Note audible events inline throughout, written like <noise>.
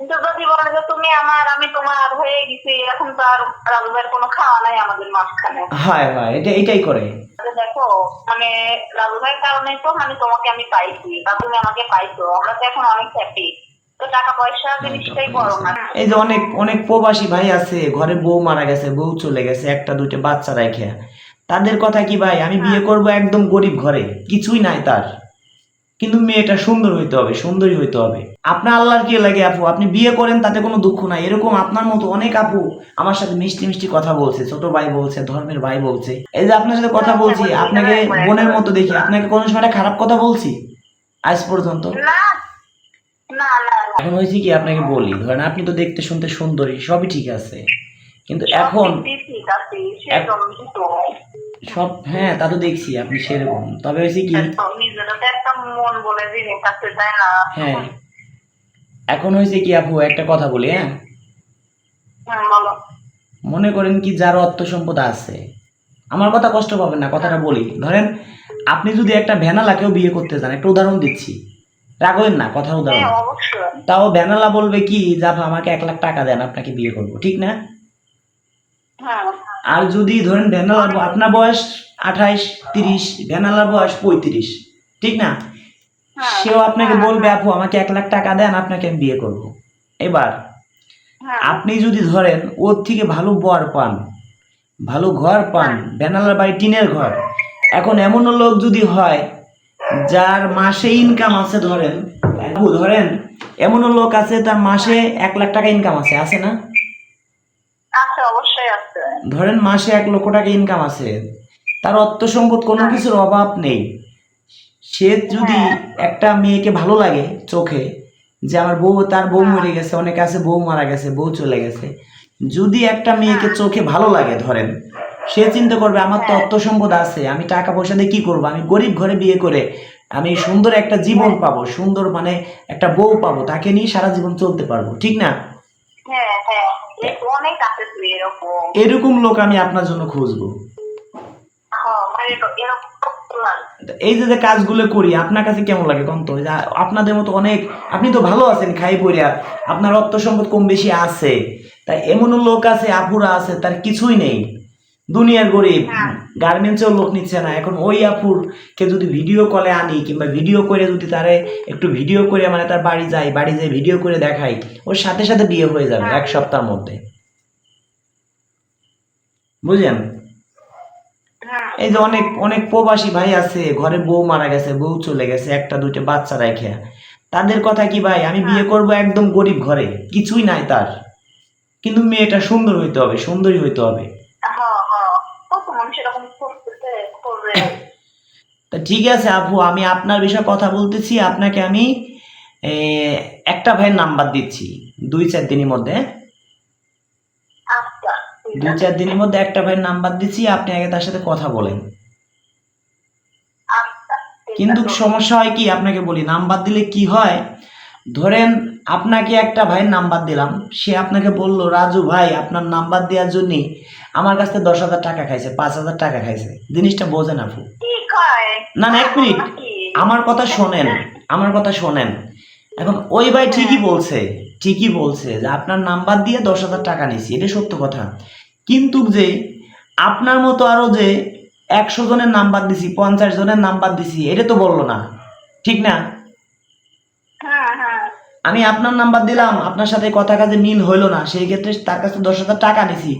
কিন্তু যদি বলে যে তুমি আমার আমি তোমার হয়ে গেছি এখন তো আর কোনো খাওয়া নাই আমাদের মাঝখানে। হয় হয় এটা এটাই করে। দেখো মানে তো মানে তোমাকে আমি পাইছি বা তুমি আমাকে পাইছো আমরা তো এখন অনেক হ্যাপি তো টাকা পয়সা জিনিসটাই বড় না। এই যে অনেক অনেক প্রবাসী ভাই আছে ঘরে বউ মারা গেছে বউ চলে গেছে একটা দুইটা বাচ্চা রেখে তাদের কথা কি ভাই আমি বিয়ে করব একদম গরিব ঘরে কিছুই নাই তার। কিন্তু মেয়েটা সুন্দর হইতে হবে সুন্দরী হইতে হবে। আপনার আল্লাহর কি লাগে আপু? আপনি বিয়ে করেন তাতে কোনো দুঃখ নাই। এরকম আপনার মতো অনেক আপু আমার সাথে মিষ্টি মিষ্টি কথা বলছে ছোট ভাই বলছে ধর্মের ভাই বলছে। এই যে আপনার সাথে কথা বলছি আপনাকে বোনের মতো দেখি। আপনাকে কোনো সময় খারাপ কথা বলছি? আজ পর্যন্ত। এখন হয়েছে কি আপনাকে বলি ধরেন আপনি তো দেখতে শুনতে সুন্দরী সবই ঠিক আছে। কিন্তু এখন সব হ্যাঁ তা তো দেখছি আপনি সেরকম। তবে হয়েছে কি মন বলে জিনিস আছে তাই না। হ্যাঁ। এখন হয়েছে কি আপু একটা কথা বলি হ্যাঁ? মনে করেন কি যার অর্থ সম্পদ আছে আমার কথা কষ্ট পাবেন না কথাটা বলি। ধরেন আপনি যদি একটা ভ্যানালাকেও বিয়ে করতে চান একটা উদাহরণ দিচ্ছি। রাগবেন না কথার উদাহরণ। হ্যাঁ তাও ভ্যানালা বলবে কি যে আমাকে এক লাখ টাকা দেন আপনাকে বিয়ে করব ঠিক না? হ্যাঁ। আর যদি ধরেন ভ্যানালার ব- আপনার বয়স আঠাইশ তিরিশ ভ্যানালার বয়স পঁয়ত্রিশ। ঠিক না? হ্যাঁ, সেও আপনাকে বলবে আপু আমাকে এক লাখ টাকা দেন আপনাকে আমি বিয়ে করব। এবার হ্যাঁ। আপনি যদি ধরেন ওর থেকে ভালো বর পান ভালো ঘর পান বেনালার বাড়ি টিনের ঘর এখন এমনও লোক যদি হয় যার মাসে ইনকাম আছে ধরেন আপু ধরেন এমনও লোক আছে তার মাসে এক লাখ টাকা ইনকাম আছে আছে না? অবশ্যই ধরেন মাসে এক লক্ষ টাকা ইনকাম আছে তার অর্থ সম্পদ কোনো কিছুর অভাব নেই। সে যদি একটা মেয়েকে ভালো লাগে চোখে যে আমার বউ তার বউ মরে গেছে অনেকে আছে বউ মারা গেছে বউ চলে গেছে। যদি একটা মেয়েকে চোখে ভালো লাগে ধরেন সে চিন্তা করবে আমার তো অর্থ সম্পদ আছে আমি টাকা পয়সা দিয়ে কি করব? আমি গরিব ঘরে বিয়ে করে আমি সুন্দর একটা জীবন পাবো সুন্দর মানে একটা বউ পাবো তাকে নিয়ে সারা জীবন চলতে পারব। ঠিক না? হ্যাঁ হ্যাঁ। এরকম। এরকম লোক আমি আপনার জন্য খুঁজবো। এই যে যে কাজগুলো করি আপনার কাছে কেমন লাগে কোন তো? যে আপনাদের মতো অনেক আপনি তো ভালো আছেন খাই পড়িয়া আপনার অর্থ সম্পদ কম বেশি আছে তাই এমনও লোক আছে আপুরা আছে তার কিছুই নেই। দুনিয়ার গরিব হ্যাঁ। গার্মেন্টসেও লোক নিচ্ছে না। এখন ওই আপুর কে যদি ভিডিও কলে আনি কিংবা ভিডিও করে যদি তারে একটু ভিডিও করে মানে তার বাড়ি যাই বাড়ি যাই ভিডিও করে দেখাই ওর সাথে সাথে বিয়ে হয়ে যাবে এক সপ্তাহের মধ্যে। বুঝলেন? হ্যাঁ এই যে অনেক অনেক প্রবাসী ভাই আছে ঘরে বউ মারা গেছে বউ চলে গেছে একটা দুইটা বাচ্চা রেখে তাদের কথা কি ভাই? আমি বিয়ে করব একদম গরিব ঘরে কিছুই নাই তার। কিন্তু মেয়েটা সুন্দর হইতে হবে সুন্দরী হইতে হবে। হ্যাঁ হ্যাঁ। তা ঠিক আছে আপু আমি আপনার বিষয়ে কথা বলতেছি আপনাকে আমি একটা ভাইয়ের নাম্বার দিচ্ছি দুই চার দিনের মধ্যে। আছে। চার দিনের মধ্যে একটা ভাইয়ের নাম্বার দিচ্ছি আপনি আগে তার সাথে কথা বলেন। আচ্ছা কিন্তু সমস্যা হয় কি আপনাকে বলি নাম্বার দিলে কি হয়? ধরেন আপনাকে একটা ভাইয়ের নাম্বার দিলাম সে আপনাকে বলল রাজু ভাই আপনার নাম্বার দেওয়ার জন্য আমার কাছ থেকে দশ হাজার টাকা খাইছে পাঁচ হাজার টাকা খাইছে। জিনিসটা বোঝেন আপু। না না এক মিনিট। আমার কথা শোনেন আমার কথা শোনেন। এখন ওই ভাই ঠিকই বলছে। ঠিকই বলছে যে আপনার নাম্বার দিয়ে দশ হাজার টাকা নিছি এটা সত্য কথা। কিন্তু যে আপনার মতো আরও যে একশো জনের নাম্বার দিছি পঞ্চাশ জনের নাম্বার দিছি এটা তো বলল না। ঠিক না? হ্যাঁ হ্যাঁ। আমি আপনার নাম্বার দিলাম আপনার সাথে কথা কাজে মিল হইল না সেই ক্ষেত্রে তার কাছে দশ হাজার টাকা নিছি।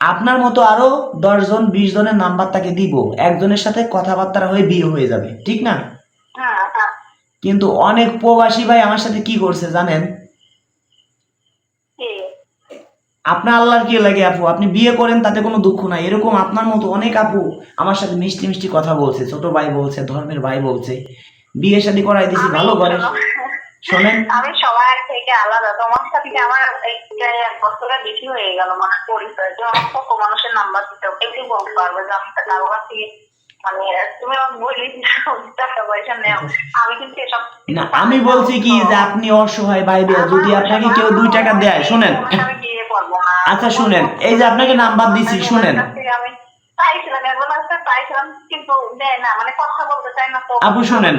আপনার মতো আরও দশ জন বিশ জনের নাম্বার তাকে দিব একজনের সাথে কথাবার্তা হয়ে বিয়ে হয়ে যাবে ঠিক না? হ্যাঁ। কিন্তু অনেক প্রবাসী ভাই আমার সাথে কি করছে জানেন কি? আপনার আল্লাহর কি লাগে আপু? আপনি বিয়ে করেন তাতে কোনো দুঃখ নাই। এরকম আপনার মতো অনেক আপু আমার সাথে মিষ্টি মিষ্টি কথা বলছে ছোট ভাই বলছে ধর্মের ভাই বলছে। বিয়ে শাদী করাই দিছি ভালো করে। শোনেন। আমি সবার থেকে আলাদা। তোমার সাথে আমার এক বছরের বেশি হয়ে গেল মানে পরিচয়? আমার কত মানুষের নাম্বার দিতে হবে? বলতে পারবে যে আমি কারও কাছ থেকে মানে পয়সা নেও আমি কিন্তু এসব আমি বলছি কি যে আপনি অসহায় ভাই বিয়া যদি আপনাকে কেউ দুই টাকা দেয় শোনেন। আচ্ছা শুনেন এই যে আপনাকে নাম্বার দিছি শুনেন। আপু, শোনেন।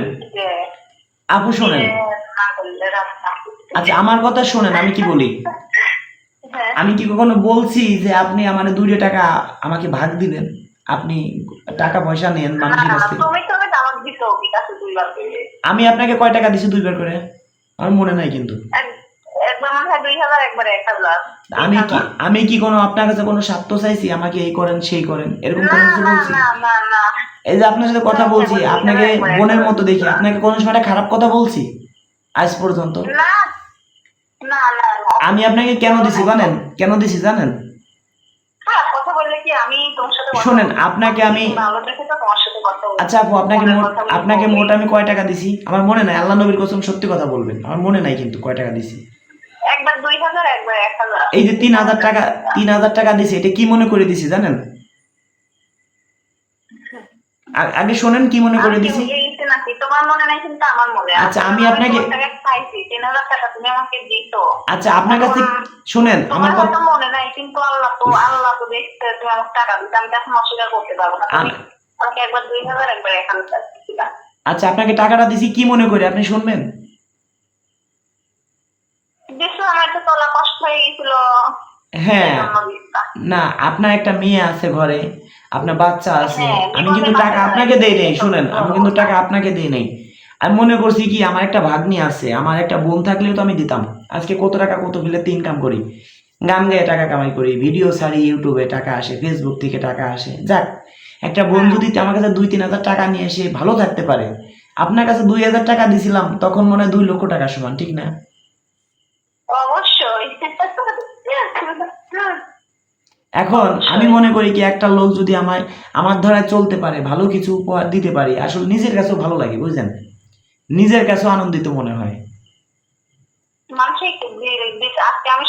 আপু শোনেন। আচ্ছা আমার কথা শোনেন আমি কি বলি? আমি কি কখনো বলছি যে আপনি আমার দুইটা টাকা আমাকে ভাগ দিবেন? আপনি টাকা পয়সা নেন মানুষের কাছ থেকে? আমি আপনাকে কয় টাকা দিছি দুইবার করে? আমার মনে নাই কিন্তু। একবার মনে হয় দুই হাজার একবার এক হাজার আমি কি আমি কি কোনো আপনার কাছে কোনো স্বার্থ চাইছি? আমাকে এই করেন সেই করেন। এরকম কোনো কিছু বলছি? এই যে আপনার সাথে কথা বলছি আপনাকে বোনের মতো দেখি। আপনাকে কোনো সময় খারাপ কথা বলছি? আজ পর্যন্ত। আমি আপনাকে কেন দিছি জানেন? কেন দিছি জানেন? হ্যাঁ শোনেন, আপনাকে আমি- আচ্ছা আপু আপনাকে মোট আপনাকে মোট আমি কয় টাকা দিছি? আমার মনে নাই আল্লাহ নবীর কসম সত্যি কথা বলবেন। আমার মনে নাই কিন্তু কয় টাকা দিছি। একবার দুই হাজার একবার এক হাজার। এই যে তিন হাজার টাকা তিন হাজার টাকা দিছি এটা কি মনে করে দিছি জানেন? আগে শোনেন কি মনে করে দিছি। ভুলে গেছি নাকি তোমার মনে নাই কিন্তু আমার মনে আচ্ছা, আমি আপনাকে- পাইছি টাকা তুমি আমাকে আচ্ছা আপনার কাছে শোনেন আমার কথা মনে নাই কিন্তু আল্লাহ তো আল্লাহ তো দেখতে তুমি আমাকে টাকা দিতে আমি অস্বীকার করতে পারব না। আমাকে একবার দুই হাজার একবার এক হাজার দিছিলা। আচ্ছা আপনাকে টাকাটা দিছি কি মনে করে? আপনি শুনবেন দিছো আমার তো তোলা কষ্ট হয়ে হ্যাঁ না আপনার একটা মেয়ে আছে ঘরে আপনার বাচ্চা আছে হ্যাঁ, আমি কিন্তু টাকা আপনাকে দেই নেই শুনেন আমি কিন্তু টাকা আপনাকে দেই নেই। আমি মনে করছি কি আমার একটা ভাগ্নি আছে আমার একটা বোন থাকলেও তো আমি দিতাম। আজকে কত টাকা কত বিলেতে ইনকাম করি। গান গায়ে টাকা কামাই করি ভিডিও ছাড়ি ইউটিউবে টাকা আসে ফেসবুক থেকে টাকা আসে। যাক একটা বোন যদি আমার কাছে দুই তিন হাজার টাকা নিয়ে এসে ভালো থাকতে পারে আপনার কাছে দুই হাজার টাকা দিছিলাম তখন মনে হয় দুই লক্ষ টাকা সমান ঠিক না অবশ্যই এখন আমি মনে করি কি, একটা লোক যদি আমার আমার ধারায় চলতে পারে, ভালো কিছু উপহার দিতে পারি, আসলে নিজের কাছেও ভালো লাগে, বুঝলেন? নিজের কাছেও আনন্দিত মনে হয়।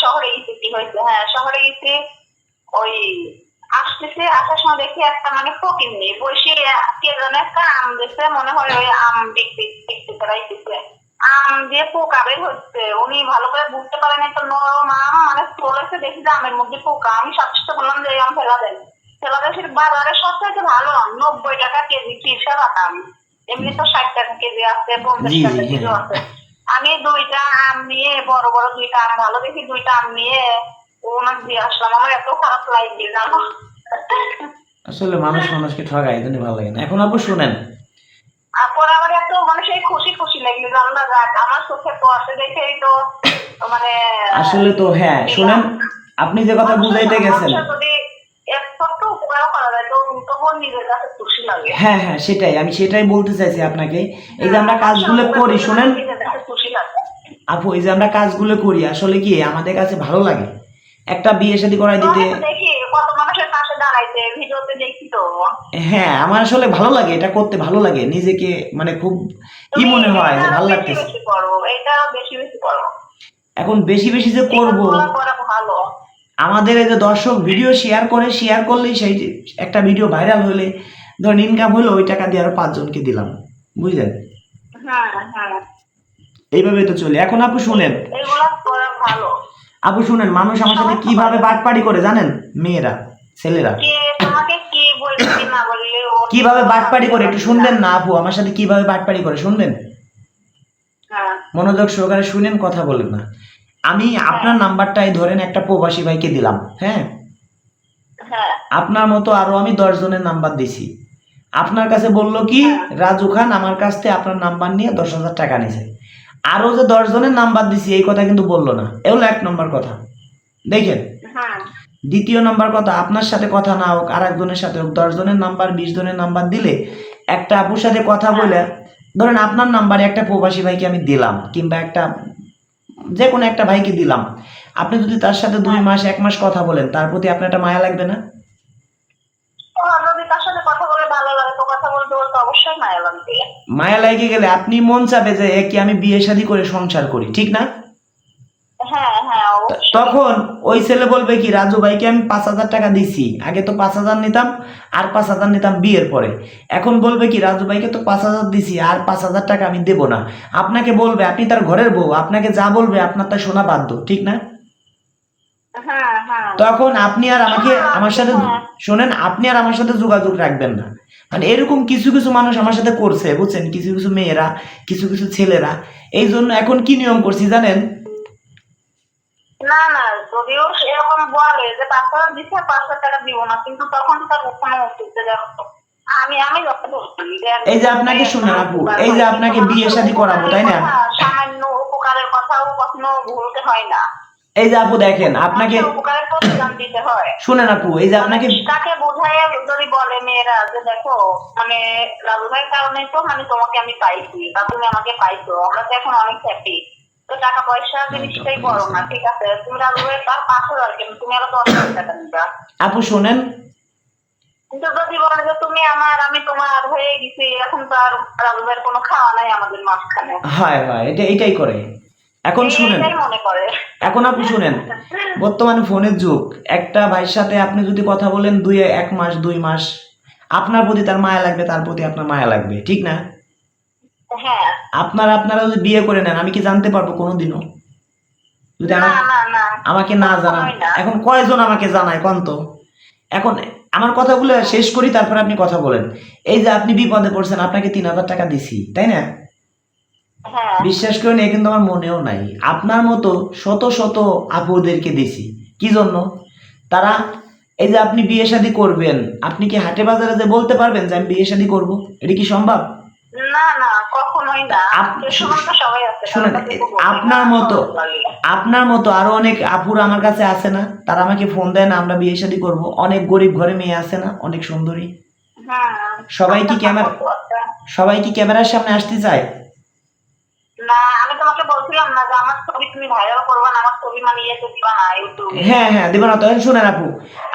শহরে হ্যাঁ ওই আসতেছে, আসার সময় দেখি একটা মানে হয় ওই আম আম দিয়ে পোকা বের হচ্ছে। উনি ভালো করে বুঝতে পারেন তো নরম আম। মানে চলেছে দেখি যে আমের মধ্যে পোকা। আমি সবচেয়ে বললাম যে আম ফেলা দেন ফেলা দেন সেটা বাজারে সবথেকে ভালো আম নব্বই টাকা কেজি তিরশা টাকা আম। এমনি তো ষাট টাকা কেজি আছে পঞ্চাশ টাকা কেজি হ্যাঁ। আছে। আমি দুইটা আম নিয়ে বড় বড় দুইটা আম ভালো দেখি দুইটা আম নিয়ে ওনার দিয়ে আসলাম। আমার এত খারাপ লাগছে জানো? আসলে মানুষ মানুষকে ঠগায় এই জন্য ভালো লাগে না। এখন আপু শুনেন। তারপর আমার এত মানে সেই খুশি খুশি লাগল যে আল্লাহ যাক আমার চোখে তো আসে দেখেই তো মানে আসলে তো হ্যাঁ শুনেন আপনি যে কথা বুঝাইতে গেছেন। হ্যাঁ হ্যাঁ সেটাই। আমি সেটাই বলতে চাইছি আপনাকে। এই যে আমরা কাজগুলো করি শুনেন। আপু এই যে আমরা কাজগুলো করি আসলে কি আমাদের কাছে ভালো লাগে? একটা বিয়ে শাদী করাই দিতে আমি তো দেখি কত মানুষের পাশে দাঁড়াইছে ভিডিওতে দেখি তো হ্যাঁ আমার আসলে ভালো লাগে এটা করতে ভালো লাগে নিজেকে মানে খুব কি মনে হয় যে ভালো বেশি লাগতেছে। বেশি করো এটাও বেশি বেশি করো। এখন বেশি বেশি যে করব ভালো। আমাদের এই যে দর্শক ভিডিও শেয়ার করে শেয়ার করলেই সেই একটা ভিডিও ভাইরাল হলে ধরুন ইনকাম হলো ওই টাকা দিয়ে আরও পাঁচজনকে দিলাম বুঝলেন? হ্যাঁ হ্যাঁ। এইভাবে তো চলে। এখন আপু শুনেন। আপু শুনেন মানুষ আমার সাথে কীভাবে বাটপাড়ি করে জানেন? মেয়েরা ছেলেরা। <coughs> কীভাবে বাটপাড়ি করে? একটু শুনবেন না আপু আমার সাথে কীভাবে বাটপাড়ি করে? শুনবেন? হ্যাঁ। মনোযোগ সহকারে শুনেন কথা বলেন না। আমি আপনার নাম্বারটাই ধরেন একটা প্রবাসী ভাইকে দিলাম হ্যাঁ? হ্যাঁ। আপনার মতো আরও আমি দশ জনের নাম্বার দিছি। আপনার কাছে বলল কি রাজু খান আমার কাছ থেকে আপনার নাম্বার নিয়ে দশ হাজার টাকা নিছে। আরও যে দশ জনের নাম্বার দিছি এই কথা কিন্তু বলল না। এগুলো এক নম্বর কথা। দেখেন? হ্যাঁ। দ্বিতীয় নাম্বার কথা আপনার সাথে কথা না হোক আর একজনের সাথে হোক দশ জনের নাম্বার বিশ জনের নাম্বার দিলে একটা আপুর সাথে কথা বলে ধরেন আপনার নাম্বারে একটা প্রবাসী ভাইকে আমি দিলাম কিংবা একটা যে কোনো একটা ভাইকে দিলাম। আপনি যদি তার সাথে দুই মাস এক মাস কথা বলেন তার প্রতি আপনার একটা মায়া লাগবে না? তার সাথে কথা বলে ভালো লাগে তো কথা বলতে বলতে অবশ্যই মায়া লাগে গেলে আপনি মন চাবে যে এ কি আমি বিয়ে শাদী করে সংসার করি ঠিক না? হ্যাঁ হ্যাঁ তখন ওই ছেলে বলবে কি রাজু ভাইকে আমি পাঁচ হাজার টাকা দিছি। আগে তো পাঁচ হাজার নিতাম আর পাঁচ হাজার নিতাম বিয়ের পরে। এখন বলবে কি রাজু ভাইকে তো পাঁচ হাজার দিছি আর পাঁচ হাজার টাকা আমি দেবো না। আপনাকে বলবে আপনি তার ঘরের বউ আপনাকে যা বলবে আপনার তা শোনা বাধ্য ঠিক না? হ্যাঁ হ্যাঁ। তখন আপনি আর আমাকে আমার সাথে শোনেন আপনি আর আমার সাথে যোগাযোগ রাখবেন না। মানে এরকম কিছু কিছু মানুষ আমার সাথে করছে বুঝছেন? কিছু কিছু মেয়েরা কিছু কিছু ছেলেরা। এই জন্য এখন কি নিয়ম করছি জানেন? না না যদিও এরকম বলে যে পাঁচশো দিচ্ছে পাঁচশো টাকা দিব না কিন্তু তখন তার ওখানে অস্তিত্ব দেখো আমি আমি এই যে আপনাকে শুনেন আপু, এই যে আপনাকে বিয়ে শাদী করাবো, তাই না? সামান্য উপকারের কথাও কখনো ভুলতে হয় না। এই যে আপু দেখেন আপনাকে হয়। শুনেন আপু এই যে আপনাকে তাকে বোঝায় যদি বলে মেয়েরা যে দেখো মানে লালু ভাইয়ের কারণে তো মানে তোমাকে আমি পাইছি বা তুমি আমাকে পাইছো আমরা তো এখন অনেক হ্যাপি তো টাকা পয়সা জিনিসটাই বড় না ঠিক আছে? তুমি তার পাঁচ হাজার কেন তুমি আরও দশ হাজার টাকা নিবা। আপু শোনেন। কিন্তু যদি বলে যে তুমি আমার আমি তোমার হয়ে গেছি এখন তো আর কোনো খাওয়া নাই আমাদের মাঝখানে। হয় হয় এটা এটাই করে। এখন শুনেন। এখন আপনি শুনেন। বর্তমানে ফোনের যুগ। একটা ভাইয়ের সাথে আপনি যদি কথা বলেন দুই এক মাস দুই মাস আপনার প্রতি তার মায়া লাগবে তার প্রতি আপনার মায়া লাগবে। ঠিক না? হ্যাঁ আপনারা আপনারা যদি বিয়ে করে নেন আমি কি জানতে পারব কোনোদিনও? যদি আমাকে না জানান। এখন কয়জন আমাকে জানায় কোন তো? এখন আমার কথাগুলো শেষ করি তারপর আপনি কথা বলেন। এই যে আপনি বিপদে পড়ছেন আপনাকে তিন হাজার টাকা দিছি তাই না? হ্যাঁ। বিশ্বাস করেন এ কিন্তু আমার মনেও নাই। আপনার মতো শত শত আপুদেরকে দিছি। কি জন্য? তারা এই যে আপনি বিয়ে শাদী করবেন আপনি কি হাটে বাজারে যে বলতে পারবেন যে আমি বিয়ে শাদী করব? এটা কি সম্ভব? আপনার মতো আপনার মতো আরও অনেক আপুর আমার কাছে আছে না তারা আমাকে ফোন দেয় না আমরা বিয়ে শাদী করব। অনেক গরিব ঘরে মেয়ে আছে না অনেক সুন্দরী। সবাই কি ক্যামেরা। সবাই কি ক্যামেরার সামনে আসতে চায়? না আমি তোমাকে বলছিলাম না যে আমার ছবি তুমি ভাইরাল করবা না আমার ছবি মানে ইয়েতে দিবা না ইউটিউবে। হ্যাঁ হ্যাঁ না তখন শুনেন আপু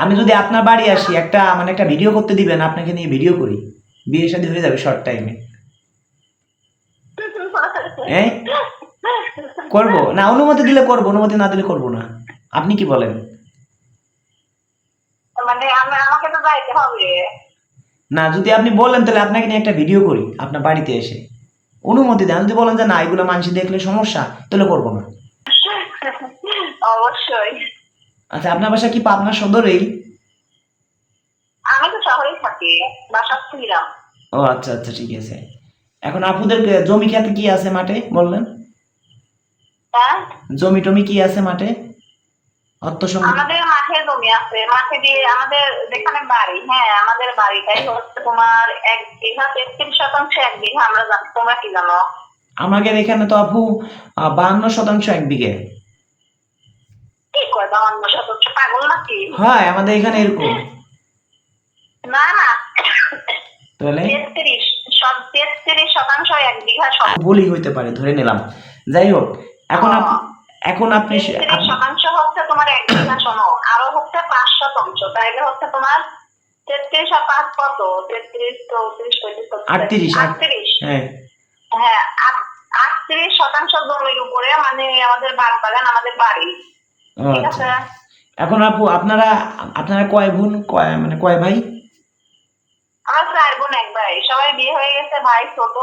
আমি যদি আপনার বাড়ি আসি একটা মানে একটা ভিডিও করতে দিবেন আপনাকে নিয়ে ভিডিও করি। বিয়ে শাদী হয়ে যাবে শর্ট টাইমে হ্যাঁ করব? না অনুমতি দিলে করব অনুমতি না দিলে করব না। আপনি কি বলেন? মানে আমাকে তো যাইতে হবে। না যদি আপনি বলেন তাহলে আপনাকে নিয়ে একটা ভিডিও করি আপনার বাড়িতে এসে। অনুমতি দেন যদি বলেন যে না এগুলো মানুষ দেখলে সমস্যা তাহলে করব না। অবশ্যই। আচ্ছা আপনার বাসা কি পাবনা সদরেই আমি তো শহরেই থাকি বাসা ও আচ্ছা আচ্ছা ঠিক আছে। এখন আপুদের জমি খেতে কি আছে মাঠে বললেন? জমি টমি কি আছে মাঠে? আমাদের মাঠে জমি আছে। মাঠে দিয়ে আমাদের যেখানে বাড়ি হ্যাঁ আমাদের বাড়িটাই হচ্ছে তোমার এক বিঘা তেত্রিশ শতাংশ এক বিঘা আমরা জানি তোমরা কি জানো? আমাদের এখানে তো আপু বাহান্ন শতাংশ এক বিঘে। কি কয় বাউন্ন শতাংশ? পাগল নাকি? হয় আমাদের এখানে এরকম। না না। তাহলে? তেত্রিশ। সব তেত্রিশ শতাংশ এক বিঘা ভুলই হইতে পারে ধরে নিলাম। যাই হোক এখন এখন আপনি শতাংশ হচ্ছে তোমার এক বিঘা আরও হচ্ছে পাঁচ শতাংশ তাইলে হচ্ছে তোমার তেত্রিশ আর পাঁচ কত? তেত্রিশ চৌত্রিশ পঁয়ত্রিশ আটত্রিশ, আটত্রিশ। হ্যাঁ। হ্যাঁ আট- আটত্রিশ শতাংশ জমির উপরে মানে আমাদের বাগ বাগান আমাদের বাড়ি। ঠিক আচ্ছা। আছে এখন আপু আপনারা আপনারা কয় বোন কয় মানে কয় ভাই? আমার চার বোন এক ভাই সবাই বিয়ে হয়ে গেছে ভাই ছোট।